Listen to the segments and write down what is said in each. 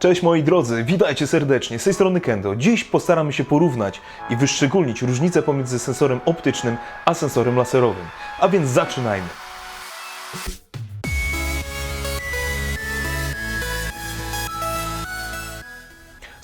Cześć moi drodzy, witajcie serdecznie, z tej strony Kendo. Dziś postaramy się porównać i wyszczególnić różnicę pomiędzy sensorem optycznym a sensorem laserowym. A więc zaczynajmy.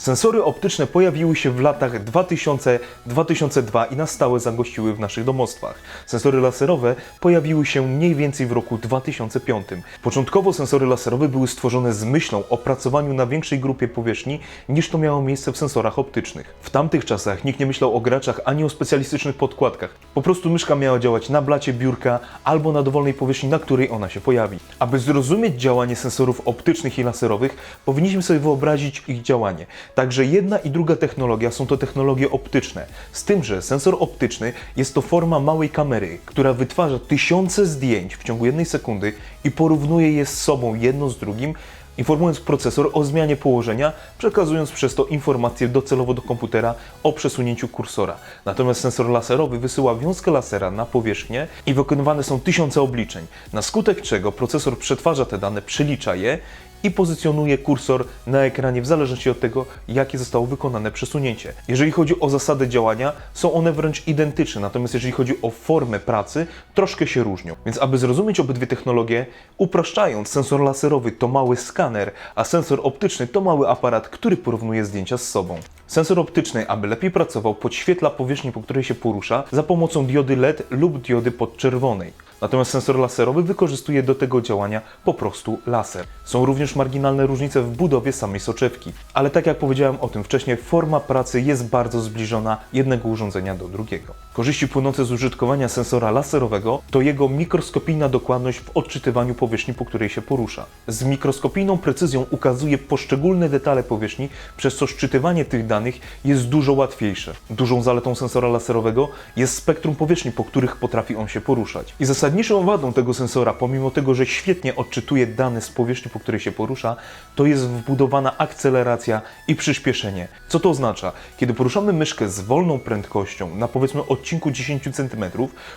Sensory optyczne pojawiły się w latach 2000-2002 i na stałe zagościły w naszych domostwach. Sensory laserowe pojawiły się mniej więcej w roku 2005. Początkowo sensory laserowe były stworzone z myślą o pracowaniu na większej grupie powierzchni niż to miało miejsce w sensorach optycznych. W tamtych czasach nikt nie myślał o graczach ani o specjalistycznych podkładkach. Po prostu myszka miała działać na blacie biurka albo na dowolnej powierzchni, na której ona się pojawi. Aby zrozumieć działanie sensorów optycznych i laserowych, powinniśmy sobie wyobrazić ich działanie. Także jedna i druga technologia są to technologie optyczne. Z tym, że sensor optyczny jest to forma małej kamery, która wytwarza tysiące zdjęć w ciągu jednej sekundy i porównuje je z sobą jedno z drugim, informując procesor o zmianie położenia, przekazując przez to informacje docelowo do komputera o przesunięciu kursora. Natomiast sensor laserowy wysyła wiązkę lasera na powierzchnię i wykonywane są tysiące obliczeń, na skutek czego procesor przetwarza te dane, przelicza je i pozycjonuje kursor na ekranie w zależności od tego, jakie zostało wykonane przesunięcie. Jeżeli chodzi o zasady działania, są one wręcz identyczne, natomiast jeżeli chodzi o formę pracy, troszkę się różnią. Więc aby zrozumieć obydwie technologie, upraszczając, sensor laserowy to mały skaner, a sensor optyczny to mały aparat, który porównuje zdjęcia z sobą. Sensor optyczny, aby lepiej pracował, podświetla powierzchnię, po której się porusza za pomocą diody LED lub diody podczerwonej. Natomiast sensor laserowy wykorzystuje do tego działania po prostu laser. Są również marginalne różnice w budowie samej soczewki, ale tak jak powiedziałem o tym wcześniej, forma pracy jest bardzo zbliżona jednego urządzenia do drugiego. Korzyści płynące z użytkowania sensora laserowego to jego mikroskopijna dokładność w odczytywaniu powierzchni, po której się porusza. Z mikroskopijną precyzją ukazuje poszczególne detale powierzchni, przez co szczytywanie tych danych jest dużo łatwiejsze. Dużą zaletą sensora laserowego jest spektrum powierzchni, po których potrafi on się poruszać. I zasadniczą wadą tego sensora, pomimo tego, że świetnie odczytuje dane z powierzchni, po której się porusza, to jest wbudowana akceleracja i przyspieszenie. Co to oznacza? Kiedy poruszamy myszkę z wolną prędkością na powiedzmy odcinku 10 cm,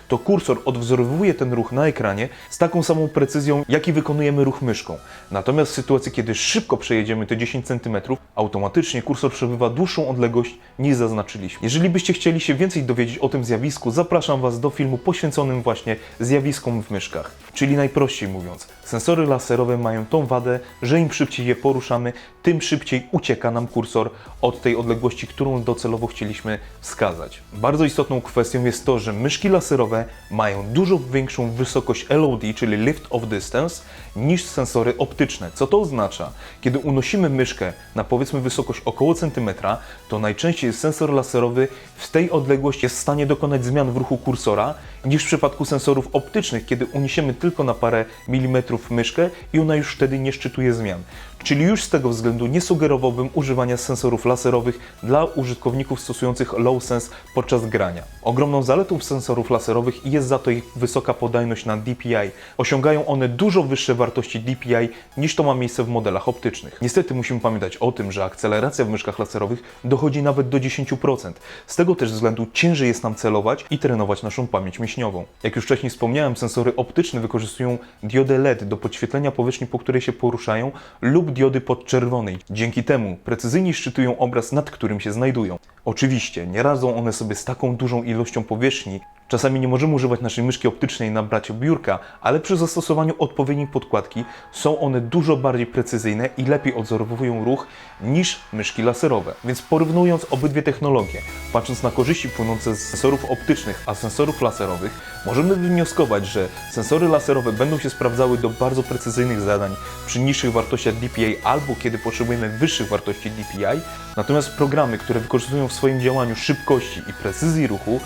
to kursor odwzorowuje ten ruch na ekranie z taką samą precyzją, jaki wykonujemy ruch myszką. Natomiast w sytuacji, kiedy szybko przejedziemy te 10 cm, automatycznie kursor przebywa dłuższą odległość niż zaznaczyliśmy. Jeżeli byście chcieli się więcej dowiedzieć o tym zjawisku, zapraszam Was do filmu poświęconym właśnie zjawiskom w myszkach. Czyli najprościej mówiąc, sensory laserowe mają tą wadę, że im szybciej je poruszamy, tym szybciej ucieka nam kursor od tej odległości, którą docelowo chcieliśmy wskazać. Bardzo istotną kwestią jest to, że myszki laserowe mają dużo większą wysokość LOD, czyli Lift of Distance, niż sensory optyczne. Co to oznacza? Kiedy unosimy myszkę na powiedzmy wysokość około centymetra, to najczęściej sensor laserowy w tej odległości jest w stanie dokonać zmian w ruchu kursora, niż w przypadku sensorów optycznych, kiedy uniesiemy tylko na parę milimetrów myszkę i ona już wtedy nie szczytuje zmian. Czyli już z tego względu nie sugerowałbym używania sensorów laserowych dla użytkowników stosujących low sense podczas grania. Ogromną zaletą sensorów laserowych jest za to ich wysoka podajność na DPI. Osiągają one dużo wyższe wartości DPI niż to ma miejsce w modelach optycznych. Niestety musimy pamiętać o tym, że akceleracja w myszkach laserowych dochodzi nawet do 10%. Z tego też względu ciężej jest nam celować i trenować naszą pamięć mięśniową. Jak już wcześniej wspomniałem, sensory optyczne wykorzystują diodę LED do podświetlenia powierzchni, po której się poruszają lub diody podczerwonej. Dzięki temu precyzyjnie szczytują obraz, nad którym się znajdują. Oczywiście nie radzą one sobie z taką dużą ilością powierzchni. Czasami nie możemy używać naszej myszki optycznej na bracie biurka, ale przy zastosowaniu odpowiedniej podkładki są one dużo bardziej precyzyjne i lepiej odzorowują ruch niż myszki laserowe. Więc porównując obydwie technologie, patrząc na korzyści płynące z sensorów optycznych a sensorów laserowych, możemy wywnioskować, że sensory laserowe będą się sprawdzały do bardzo precyzyjnych zadań przy niższych wartościach DPI albo kiedy potrzebujemy wyższych wartości DPI, natomiast programy, które wykorzystują w swoim działaniu szybkości i precyzji ruchu,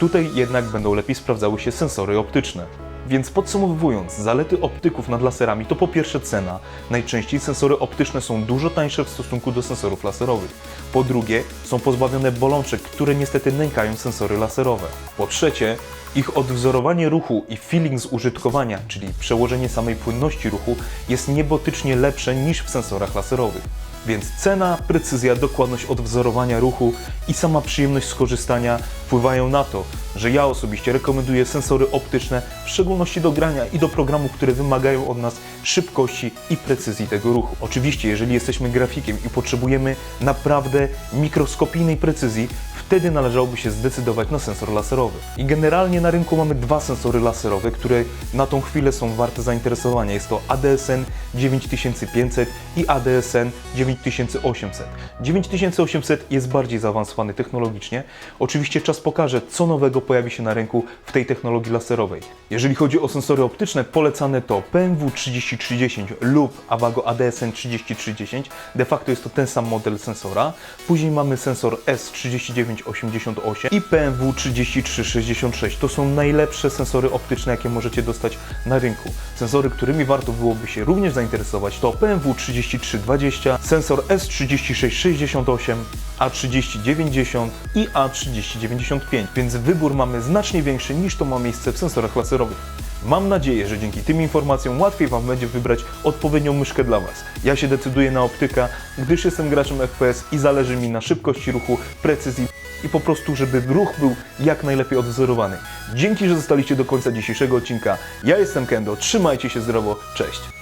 Tutaj jednak będą lepiej sprawdzały się sensory optyczne. Więc podsumowując, zalety optyków nad laserami to po pierwsze cena. Najczęściej sensory optyczne są dużo tańsze w stosunku do sensorów laserowych. Po drugie, są pozbawione bolączek, które niestety nękają sensory laserowe. Po trzecie, ich odwzorowanie ruchu i feeling z użytkowania, czyli przełożenie samej płynności ruchu, jest niebotycznie lepsze niż w sensorach laserowych. Więc cena, precyzja, dokładność odwzorowania ruchu i sama przyjemność skorzystania wpływają na to, że ja osobiście rekomenduję sensory optyczne, w szczególności do grania i do programów, które wymagają od nas szybkości i precyzji tego ruchu. Oczywiście, jeżeli jesteśmy grafikiem i potrzebujemy naprawdę mikroskopijnej precyzji, wtedy należałoby się zdecydować na sensor laserowy. I generalnie na rynku mamy dwa sensory laserowe, które na tą chwilę są warte zainteresowania. Jest to ADSN 9500 i ADSN 9800. 9800 jest bardziej zaawansowany technologicznie. Oczywiście czas pokaże, co nowego pojawi się na rynku w tej technologii laserowej. Jeżeli chodzi o sensory optyczne, polecane to PMW 3310 lub Avago ADSN 3310. De facto jest to ten sam model sensora. Później mamy sensor S3988 i PMW 3366. To są najlepsze sensory optyczne, jakie możecie dostać na rynku. Sensory, którymi warto byłoby się również zainteresować to PMW 3320, sensor S3668, A3090 i A3095, więc wybór mamy znacznie większy niż to ma miejsce w sensorach laserowych. Mam nadzieję, że dzięki tym informacjom łatwiej Wam będzie wybrać odpowiednią myszkę dla Was. Ja się decyduję na optyka, gdyż jestem graczem FPS i zależy mi na szybkości ruchu, precyzji i po prostu, żeby ruch był jak najlepiej odwzorowany. Dzięki, że zostaliście do końca dzisiejszego odcinka. Ja jestem Kendo, trzymajcie się zdrowo, cześć!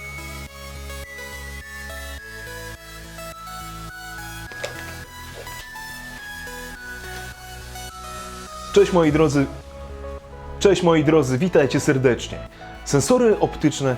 Cześć moi drodzy, Cześć moi drodzy, witajcie serdecznie. Sensory optyczne